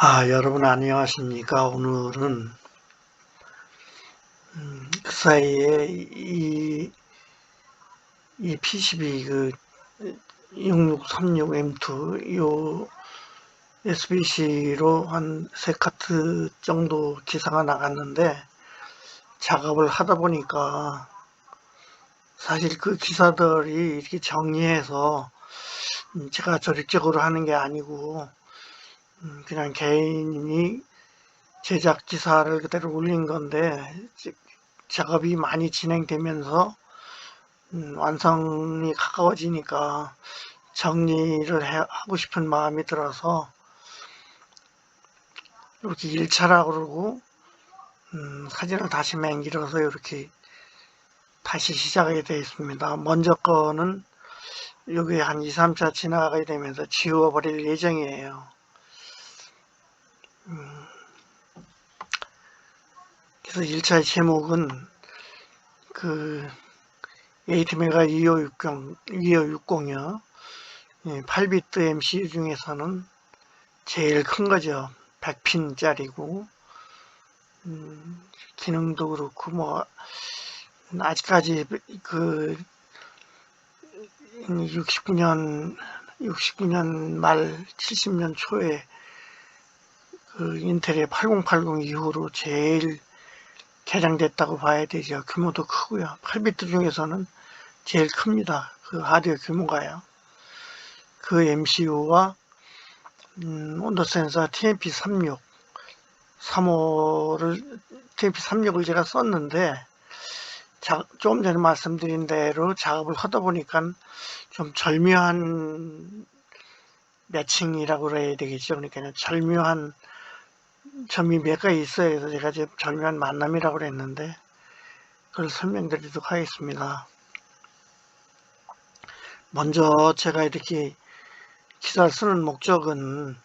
아, 여러분 안녕하십니까. 오늘은 음, 그 사이에 이, 이 PCB 그 6636M2 요 SBC로 한세 카트 정도 기사가 나갔는데 작업을 하다 보니까 사실 그 기사들이 이렇게 정리해서 음, 제가 조직적으로 하는 게 아니고 음, 그냥 개인이 제작 기사를 그대로 올린 건데 작업이 많이 진행되면서 음, 완성이 가까워지니까 정리를 해, 하고 싶은 마음이 들어서 이렇게 1차라 그러고 음, 사진을 다시 맹길어서 이렇게 다시 시작하게 되어 있습니다. 먼저 거는 여기 한 2, 3차 지나가게 되면서 지워버릴 예정이에요. 그래서 1차의 제목은 그 에이트메가 2560, 2560이요. 8비트 MCU 중에서는 제일 큰 거죠. 100핀짜리고, 음, 기능도 그렇고, 뭐, 아직까지 그 69년, 69년 말 70년 초에 그 인텔의 8080 이후로 제일 개량됐다고 봐야 되죠. 규모도 크고요. 8비트 중에서는 제일 큽니다. 그 하드웨어 규모가요. 그 MCU와 음, 온도 센서 TMP36 3호를 TMP36을 제가 썼는데 자, 조금 전에 말씀드린 대로 작업을 하다 보니까 좀 절묘한 매칭이라고 해야 되겠죠. 그러니까 절묘한 점이 몇 가지 있어야 해서 제가 지금 절묘한 만남이라고 그랬는데 그걸 설명드리도록 하겠습니다. 먼저 제가 이렇게 기사를 쓰는 목적은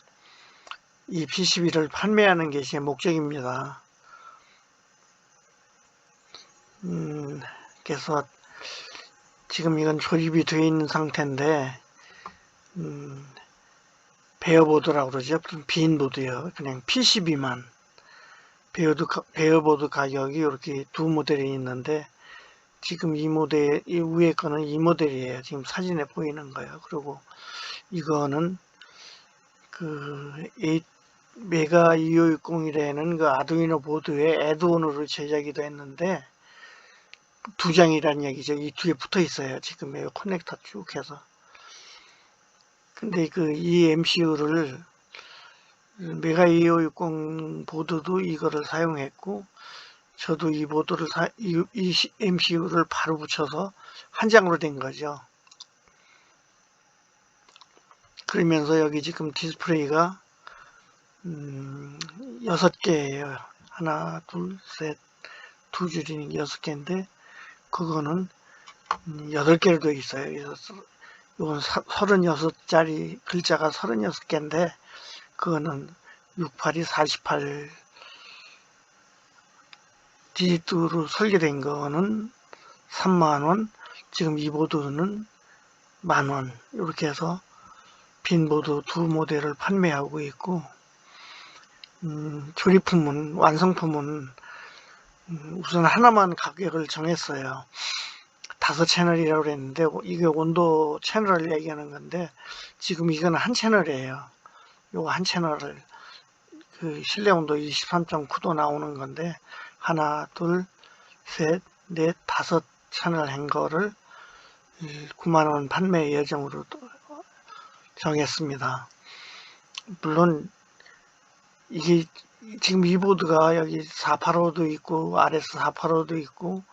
이 PCB를 판매하는 게 제 목적입니다. 음, 그래서 지금 이건 조립이 되어 있는 상태인데 음, 베어보드라고 그러죠. 빈 보드요. 그냥 PCB만. 베어드, 베어보드 가격이 이렇게 두 모델이 있는데 지금 이 모델, 이 위에 거는 이 모델이에요. 지금 사진에 보이는 거예요. 그리고 이거는 그 메가 2560이라는 그 아두이노 보드에 애드온으로 제작이 됐는데 두 장이라는 얘기죠. 이 뒤에 붙어 있어요. 지금 커넥터 쭉 해서. 근데 그 이 MCU를 메가 2560 보드도 이거를 사용했고 저도 이 보드를 사, 이, 이 MCU를 바로 붙여서 한 장으로 된 거죠. 그러면서 여기 지금 디스플레이가 음, 6개예요. 하나, 둘, 셋, 두 줄이니 여섯 개인데 그거는 8개로 되어 있어요. 이건 36짜리 글자가 36개인데 그거는 68이 48 디지트로 설계된 거는 3만원 지금 이 보드는 만원. 이렇게 해서 빈 보드 두 모델을 판매하고 있고 음, 조립품은 완성품은 음, 우선 하나만 가격을 정했어요 다섯 채널이라고 그랬는데 이게 온도 채널을 얘기하는 건데 지금 이건 한 채널이에요. 요거 한 채널을 그 실내 온도 23.9도 나오는 건데 하나, 둘, 셋, 넷, 다섯 채널 한 거를 9만원 판매 예정으로 정했습니다. 물론 이게 지금 이 보드가 여기 485도 있고 RS 485도 있고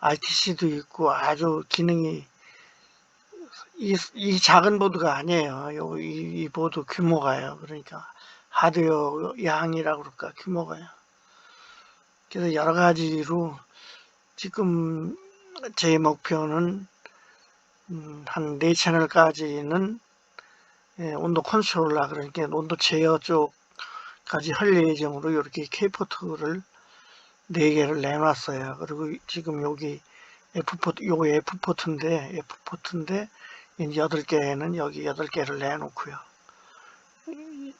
RTC도 있고 아주 기능이 이, 이 작은 보드가 아니에요. 요, 이, 이 보드 규모가요. 그러니까 하드웨어 양이라고 그럴까 규모가요. 그래서 여러 가지로 지금 제 목표는 음, 한 4채널까지는 예, 온도 컨트롤러 그러니까 온도 제어 쪽까지 할 예정으로 이렇게 K포트를 4개를 내놨어요. 그리고 지금 여기 F포트, 요거 F포트인데, F포트인데, 이제 8개는 여기 8개를 내놓고요.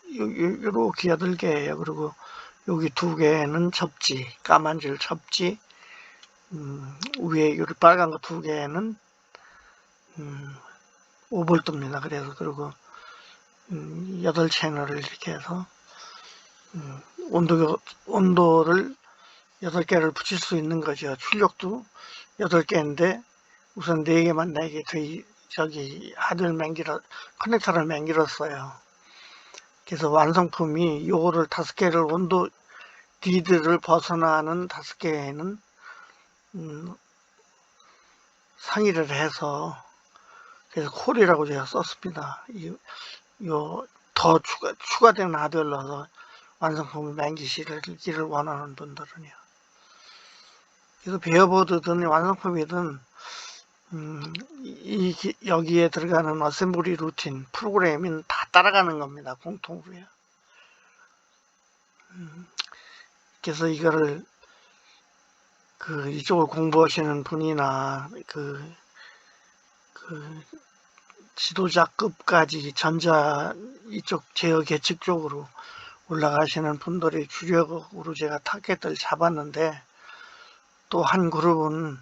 이렇게 여덟 개예요. 그리고 여기 두 개는 접지, 까만 줄 접지, 음, 위에 요 빨간 거 두 개는 음, 5볼트입니다. 그래서 그리고 음, 8 채널을 이렇게 해서 음, 온도 온도를 8개를 붙일 수 있는 거죠. 출력도 8개인데 우선 4개만 4개 더 저기 하드를 맹기러 커넥터를 맹기렀어요. 그래서 완성품이 요거를 다섯 개를 온도 디드를 벗어나는 다섯 개는 음, 상의를 해서 그래서 콜이라고 제가 썼습니다. 요더 추가 추가된 하드를 넣어서 완성품을 맹기시기를 원하는 분들은요. 그래서 베어보드든 완성품이든 음, 이, 이- 여기에 들어가는 어셈블리 루틴 프로그램은 다 따라가는 겁니다. 공통으로요. 음, 그래서 이거를 그 이쪽을 공부하시는 분이나 그, 그 지도자급까지 전자 이쪽 제어 계측 쪽으로 올라가시는 분들이 주력으로 제가 타겟을 잡았는데 또 한 그룹은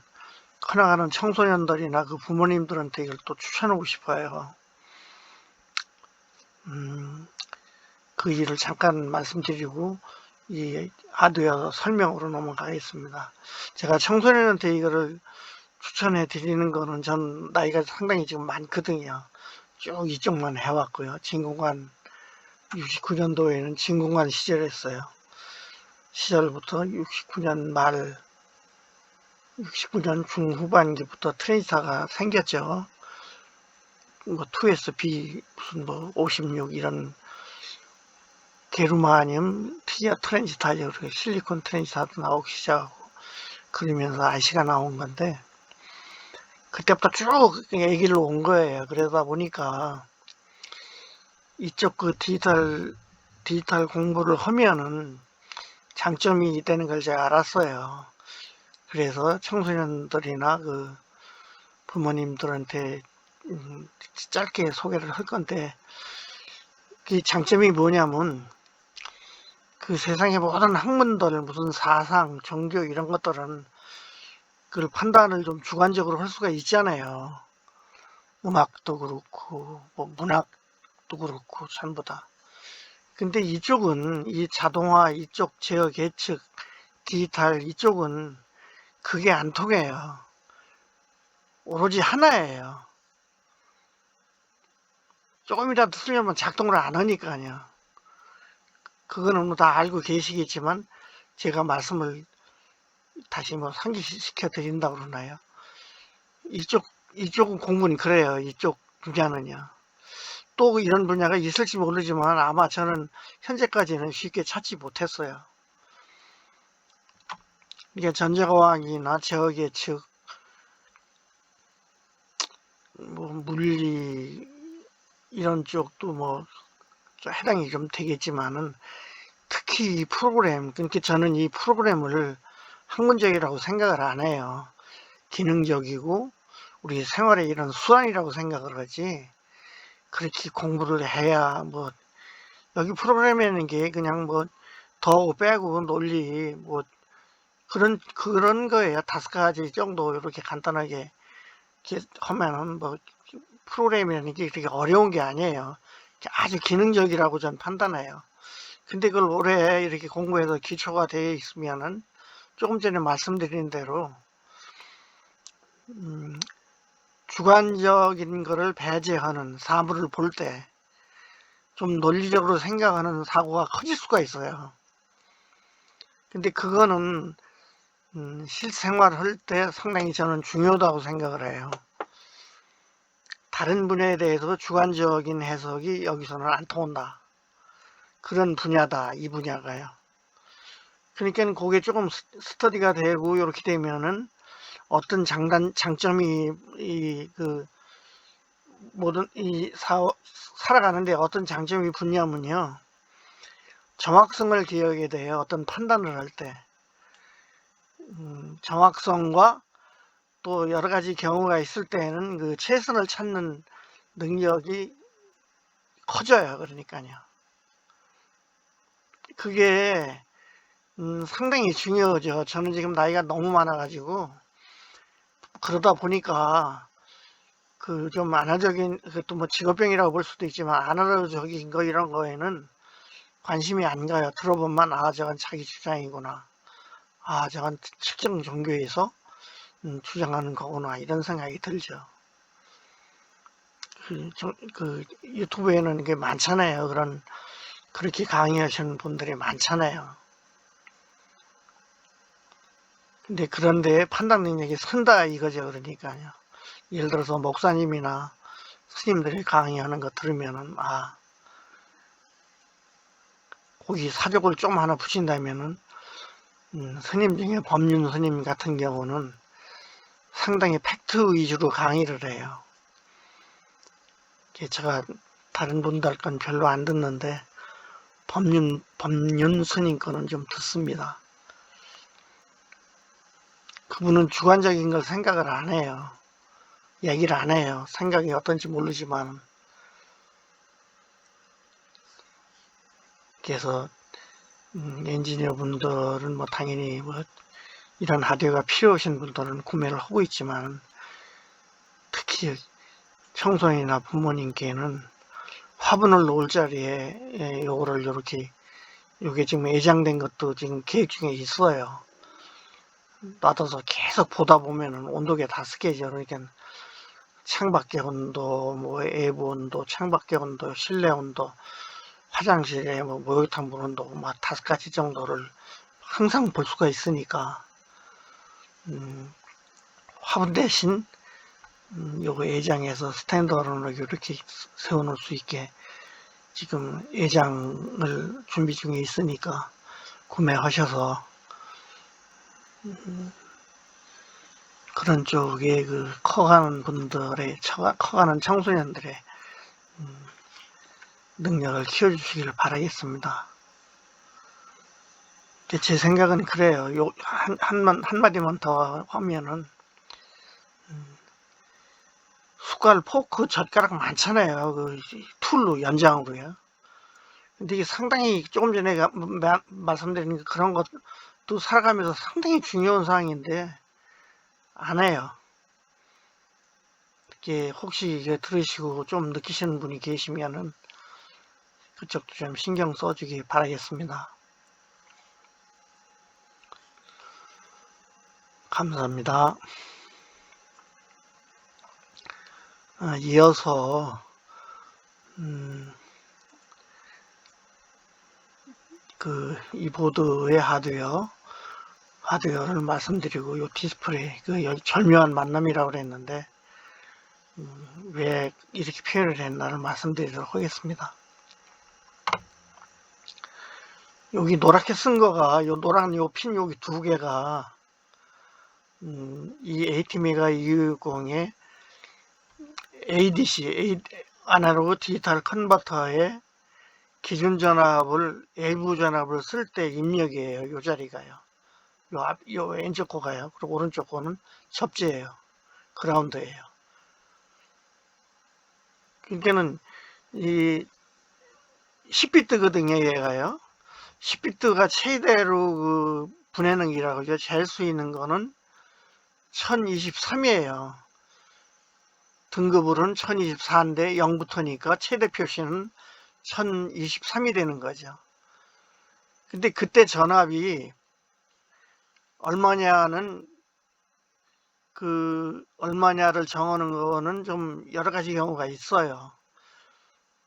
커나가는 청소년들이나 그 부모님들한테 이걸 또 추천하고 싶어요. 음, 그 일을 잠깐 말씀드리고 이 하드웨어 설명으로 넘어가겠습니다. 제가 청소년한테 이거를 추천해 드리는 거는 전 나이가 상당히 지금 많거든요. 쭉 이쪽만 해왔고요. 진공관 69년도에는 진공관 시절했어요. 시절부터 69년 말 69년 중후반기부터 트레이서가 생겼죠. 뭐 2SB 무슨 뭐 56 이런 게르마늄 티아 트랜지스타죠. 그리고 실리콘 트랜지스타도 나오기 시작하고 그러면서 IC가 나온 건데 그때부터 쭉 얘기를 온 거예요. 그러다 보니까 이쪽 그 디지털 디지털 공부를 하면은 장점이 있다는 걸 제가 알았어요. 그래서 청소년들이나 그 부모님들한테 음, 짧게 소개를 할 건데 그 장점이 뭐냐면 그 세상의 모든 학문들 무슨 사상, 종교 이런 것들은 그 판단을 좀 주관적으로 할 수가 있잖아요. 음악도 그렇고 뭐 문학도 그렇고 전부 다. 근데 이쪽은 이 자동화 이쪽 제어 계측 디지털 이쪽은 그게 안 통해요. 오로지 하나예요. 조금이라도 틀리면 작동을 안 하니까요. 그거는 뭐다 알고 계시겠지만 제가 말씀을 다시 뭐 상기시켜 드린다고 그러나요? 이쪽, 이쪽은 공부는 그래요. 이쪽 분야는요. 또 이런 분야가 있을지 모르지만 아마 저는 현재까지는 쉽게 찾지 못했어요. 이게 전자과학이나 제어계측, 뭐 물리 이런 쪽도 뭐 해당이 좀 되겠지만은 특히 이 프로그램, 그러니까 저는 이 프로그램을 학문적이라고 생각을 안 해요. 기능적이고 우리 생활의 이런 수단이라고 생각을 하지 그렇게 공부를 해야 뭐 여기 프로그램이라는 게 그냥 뭐 더하고 빼고 논리 뭐 그런 그런 거예요. 다섯 가지 정도 이렇게 간단하게 하면은 뭐 프로그램이라는 게 그렇게 어려운 게 아니에요. 아주 기능적이라고 전 판단해요. 근데 그걸 오래 이렇게 공부해서 기초가 되어 있으면은 조금 전에 말씀드린 대로 음, 주관적인 것을 배제하는 사물을 볼 때 좀 논리적으로 생각하는 사고가 커질 수가 있어요. 근데 그거는 음, 실생활 할 때 상당히 저는 중요하다고 생각을 해요. 다른 분야에 대해서 주관적인 해석이 여기서는 안 통한다. 그런 분야다, 이 분야가요. 그러니까 그게 조금 스- 스터디가 되고 이렇게 되면은 어떤 장단 장점이 이 그 모든 이 사, 살아가는데 어떤 장점이 붙냐면요. 정확성을 기억하게 돼요. 어떤 판단을 할 때. 음, 정확성과 또 여러 가지 경우가 있을 때는 그 최선을 찾는 능력이 커져요. 그러니까요. 그게 음, 상당히 중요하죠. 저는 지금 나이가 너무 많아가지고 그러다 보니까 그 좀 안화적인 그것도 뭐 직업병이라고 볼 수도 있지만 안화적인 거 이런 거에는 관심이 안 가요. 들어보면 아 저건 자기 주장이구나. 아 저건 특정 종교에서 음, 주장하는 거구나 이런 생각이 들죠. 그, 저- 그 유튜브에는 이게 많잖아요. 그런 그렇게 강의하시는 분들이 많잖아요. 근데 그런데 판단 능력이 선다 이거죠. 그러니까요. 예를 들어서 목사님이나 스님들이 강의하는 거 들으면은 아 거기 사족을 좀 하나 붙인다면은 음, 스님 중에 법륜 스님 같은 경우는 상당히 팩트 위주로 강의를 해요. 제가 다른 분들 건 별로 안 듣는데 법륜 법륜 스님 거는 좀 듣습니다. 그분은 주관적인 걸 생각을 안 해요. 얘기를 안 해요. 생각이 어떤지 모르지만. 그래서 음, 엔지니어 분들은 뭐 당연히 뭐 이런 하드웨어가 필요하신 분들은 구매를 하고 있지만 특히 청소년이나 부모님께는 화분을 놓을 자리에 예, 요거를 이렇게 요게 지금 예장된 것도 지금 계획 중에 있어요. 놔둬서 계속 보다 보면은 온도계 다 습해져. 그러니까 창밖의 온도, 뭐 외부 온도, 창밖의 온도, 실내 온도, 화장실에 뭐 목욕탕 물 온도, 막 다섯 가지 정도를 항상 볼 수가 있으니까 음, 화분 대신 음, 요거 예장해서 스탠드얼로 이렇게 세워놓을 수 있게 지금 예장을 준비 중에 있으니까 구매하셔서 음, 그런 쪽에 그 커가는 분들의 커가는 청소년들의 음, 능력을 키워주시기를 바라겠습니다. 제 생각은 그래요. 요, 한, 한만, 한마디만 더 하면은, 음, 숟갈, 포크, 젓가락 많잖아요. 그 툴로, 연장으로요. 근데 이게 상당히 조금 전에 가- 마- 말씀드린 그 그런 것도 살아가면서 상당히 중요한 사항인데, 안 해요. 이게 혹시 이게 들으시고 좀 느끼시는 분이 계시면은, 그쪽도 좀 신경 써주기 바라겠습니다. 감사합니다. 아, 이어서 음, 그 이 보드의 하드웨어 하드웨어를 말씀드리고 요 디스플레이 그 여- 절묘한 만남이라고 그랬는데 음, 왜 이렇게 표현을 했나를 말씀드리도록 하겠습니다. 여기 노랗게 쓴 거가 요 노란 요 핀 여기 두 개가 음, 이 AT메가 260의 ADC 아날로그 디지털 컨버터의 기준 전압을 외부 전압을 쓸 때 입력이에요. 요 자리가요. 요 앞, 요 왼쪽 거가요. 그리고 오른쪽 거는 접지예요. 그라운드예요. 그러니까는 이 10비트거든요, 얘가요. 10비트가 최대로 그 분해능이라고 그죠. 잴 수 있는 거는 1023이에요. 등급으로는 1024인데 0부터니까 최대 표시는 1023이 되는 거죠. 근데 그때 전압이 얼마냐는 그 얼마냐를 정하는 거는 좀 여러 가지 경우가 있어요.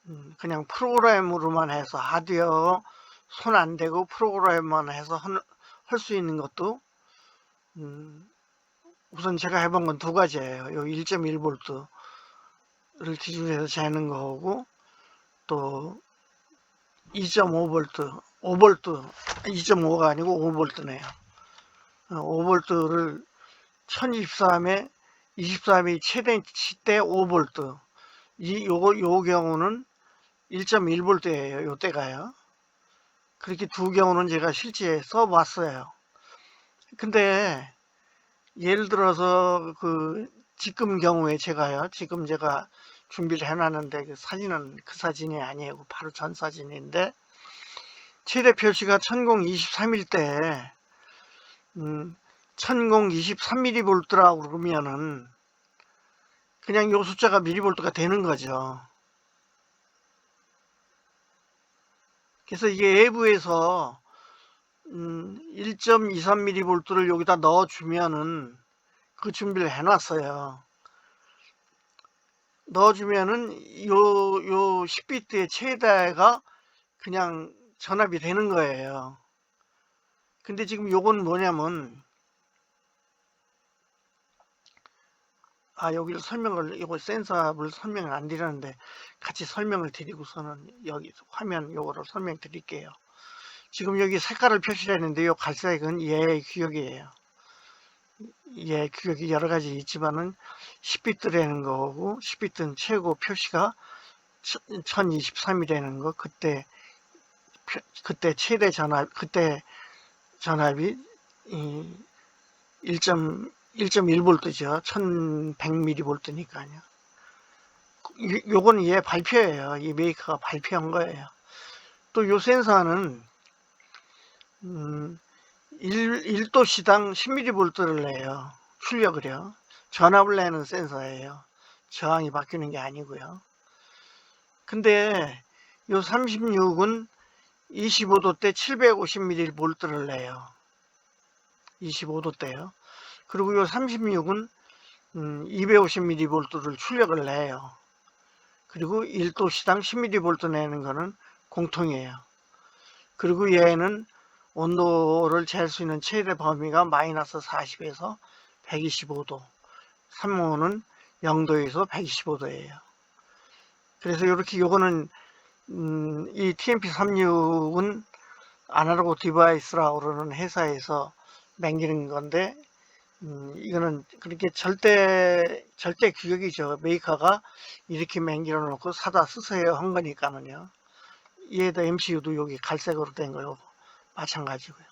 음, 그냥 프로그램으로만 해서 하드웨어 손 안 대고 프로그램만 해서 할 수 있는 것도 음, 우선 제가 해본 건 두 가지예요. 요 1.1V를 기준으로 재는 거고 또 2.5V, 5V, 2.5가 아니고 5V네요. 5V를 1023에 23이 최대 때 5V. 이 요거 요 경우는 1.1V예요. 요 때가요. 그렇게 두 경우는 제가 실제 써봤어요. 근데 예를 들어서 그 지금 경우에 제가요. 지금 제가 준비를 해놨는데 그 사진은 그 사진이 아니고 바로 전 사진인데 최대 표시가 1023일 때, 음, 1023mV라고 그러면은, 그냥 요 숫자가 mV가 되는 거죠. 그래서 이게 외부에서, 음, 1.23mV를 여기다 넣어주면은, 그 준비를 해놨어요. 넣어주면은, 요, 요 10비트의 최대가 그냥 전압이 되는 거예요. 근데 지금 요건 뭐냐면 아 여기를 설명을 요거 센서를 설명을 안 드렸는데 같이 설명을 드리고서는 여기 화면 요거를 설명 드릴게요. 지금 여기 색깔을 표시했는데 요 갈색은 얘의 규격이에요. 얘 규격이 여러 가지 있지만은 10비트라는 거고 10비트는 최고 표시가 1023이라는 거 그때 표- 그때 최대 전압 그때 전압이 1.1.1V죠. 1100mV니까요. 요거는 얘 발표예요. 이 메이커가 발표한 거예요. 또 요 센서는 음, 1, 도 시당 10mV를 내요. 출력을요. 전압을 내는 센서예요. 저항이 바뀌는 게 아니고요. 근데 요 36은 25도 때 750mV를 내요. 25도 때요. 그리고 요 36은 음, 250mV를 출력을 내요. 그리고 1도 시당 10mV 내는 거는 공통이에요. 그리고 얘는 온도를 잴수 있는 최대 범위가 마이너스 40에서 125도. 3호는 0도에서 125도예요. 그래서 이렇게 요거는 음, 이 TMP36은 아날로그 디바이스라고 그러는 회사에서 맹기는 건데 음, 이거는 그렇게 절대 절대 규격이죠. 메이커가 이렇게 맹기려 놓고 사다 쓰세요 한 거니까는요. 얘도 MCU도 여기 갈색으로 된 거요. 마찬가지고요.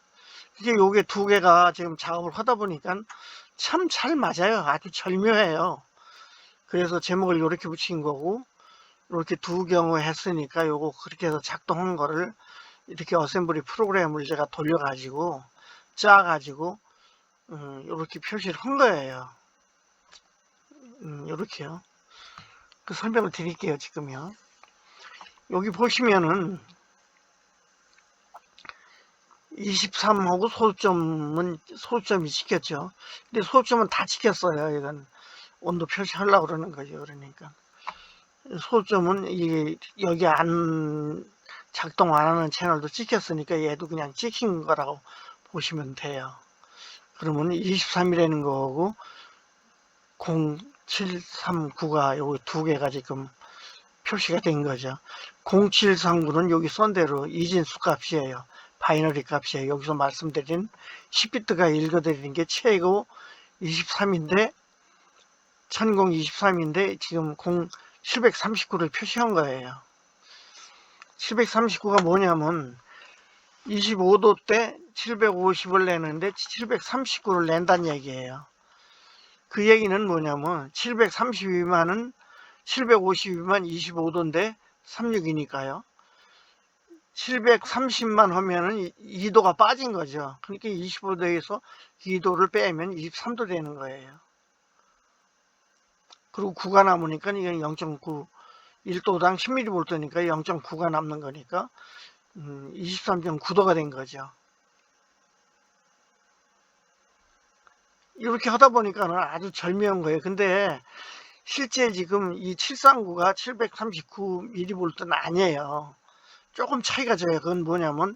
이게 요게 두 개가 지금 작업을 하다 보니까 참 잘 맞아요. 아주 절묘해요. 그래서 제목을 이렇게 붙인 거고 이렇게 두 경우 했으니까 요거 그렇게 해서 작동한 거를 이렇게 어셈블리 프로그램을 제가 돌려가지고 짜가지고 음, 이렇게 표시를 한 거예요. 음, 이렇게요. 그 설명을 드릴게요, 지금요. 여기 보시면은 23하고 소점은 소점이 지켰죠. 근데 소점은 다 지켰어요. 이건 온도 표시하려고 그러는 거죠. 그러니까 소점은 이게 여기 안 작동 안 하는 채널도 찍혔으니까 얘도 그냥 찍힌 거라고 보시면 돼요. 그러면 23이라는 거고 0739가 요두 개가 지금 표시가 된 거죠. 0739는 여기 썬 대로 이진수 값이에요. 바이너리 값이에요. 여기서 말씀드린 10비트가 읽어드리는 게 최고 23인데 1023인데 지금 0 739를 표시한 거예요. 739가 뭐냐면 25도 때 750을 내는데 739를 낸다는 얘기예요. 그 얘기는 뭐냐면 732만은 752만 25도인데 36이니까요. 730만 하면은 2도가 빠진 거죠. 그러니까 25도에서 2도를 빼면 23도 되는 거예요. 그리고 9가 남으니까 이건 0.9 1도당 10mV니까 0.9가 남는 거니까 음, 23.9도가 된 거죠. 이렇게 하다 보니까는 아주 절묘한 거예요. 근데 실제 지금 이 739가 739mV는 아니에요. 조금 차이가 져요. 그건 뭐냐면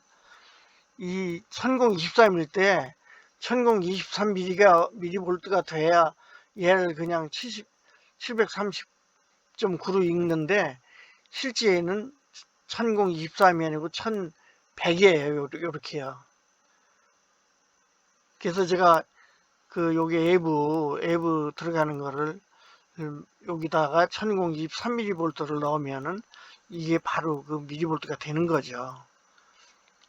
이 1023일 때 1023mV가 mV가 돼야 얘를 그냥 70 730.9로 읽는데 실제는 1023이 아니고 1100이에요. 요렇게요. 그래서 제가 그 여기 앱브 앱브 들어가는 거를 음, 여기다가 1023mV를 넣으면은 이게 바로 그 미리볼트가 되는 거죠.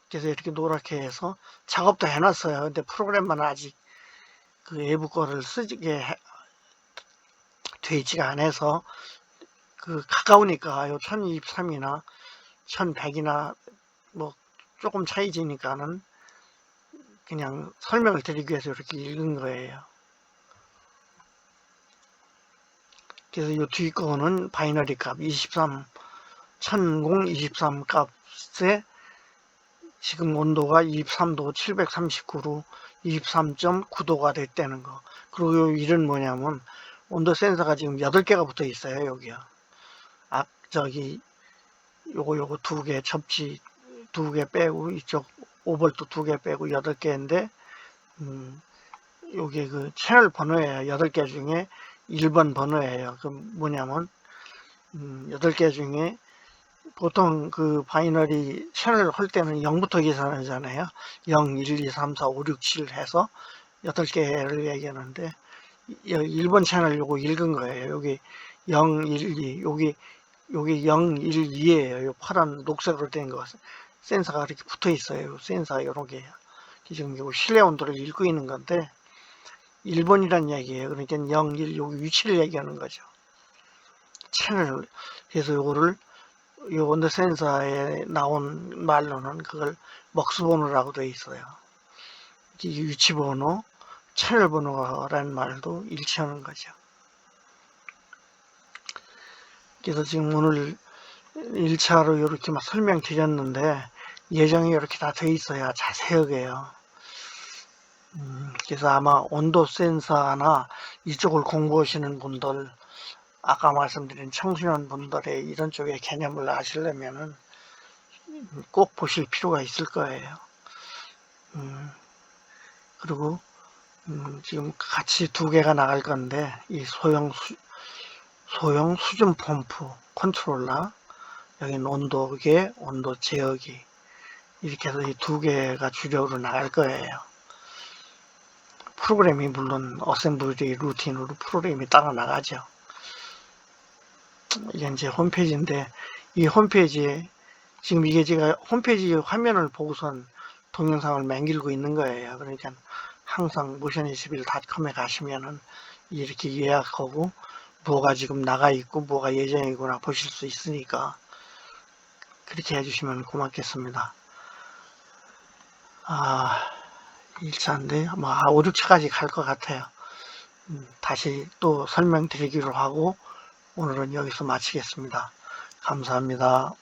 그래서 이렇게 노랗게 해서 작업도 해놨어요. 근데 프로그램만 아직 그 앱브 거를 쓰게 돼 있지가 않아서 그 가까우니까 요 1023이나 1100이나 뭐 조금 차이 지니까는 그냥 설명을 드리기 위해서 이렇게 읽은 거예요. 그래서 이 뒤 거는 바이너리 값 23, 1023 값에 지금 온도가 23도 739로 23.9도가 됐다는 거. 그리고 요 일은 뭐냐면 온도 센서가 지금 8개가 붙어 있어요, 여기요. 아, 저기 요거 요거 두 개 접지 두 개 빼고 이쪽 오볼트 두 개 빼고 8개인데 음, 요게 그 채널 번호예요. 8개 중에 1번 번호예요. 그 뭐냐면 음, 8개 중에 보통 그 바이너리 채널 할 때는 0부터 계산하잖아요. 0, 1, 2, 3, 4, 5, 6, 7 해서 8개를 얘기하는데 여기 1번 채널 요거 읽은 거예요. 여기 0, 1, 2 여기 여기 0, 1, 2예요. 요 파란 녹색으로 된 거. 센서가 이렇게 붙어 있어요. 센서가 여러 개. 지금 이거 실내 온도를 읽고 있는 건데 1번이란 얘기예요. 그러니까 0, 1 여기 위치를 얘기하는 거죠. 채널 그래서 요거를 이 온도 센서에 나온 말로는 그걸 먹수 번호라고 되어 있어요. 이 위치 번호, 채널 번호라는 말도 일치하는 거죠. 그래서 지금 오늘 1차로 이렇게 막 설명드렸는데 예정이 이렇게 다 돼 있어야 자세하게요. 음, 그래서 아마 온도 센서나 이쪽을 공부하시는 분들 아까 말씀드린 청소년 분들의 이런 쪽의 개념을 아시려면은 꼭 보실 필요가 있을 거예요. 음, 그리고 음, 지금 같이 두 개가 나갈 건데 이 소형 수, 소형 수준 펌프 컨트롤러 여기는 온도계, 온도 제어기 이렇게 해서 이 두 개가 주력으로 나갈 거예요. 프로그램이 물론 어셈블리 루틴으로 프로그램이 따라 나가죠. 이게 이제 홈페이지인데 이 홈페이지에 지금 이게 제가 홈페이지 화면을 보고선 동영상을 맹길고 있는 거예요. 그러니까 항상 모션21.com에 가시면은 이렇게 예약하고 뭐가 지금 나가 있고 뭐가 예정이구나 보실 수 있으니까 그렇게 해주시면 고맙겠습니다. 아, 1차인데, 뭐, 5, 6차까지 갈 것 같아요. 음, 다시 또 설명드리기로 하고, 오늘은 여기서 마치겠습니다. 감사합니다.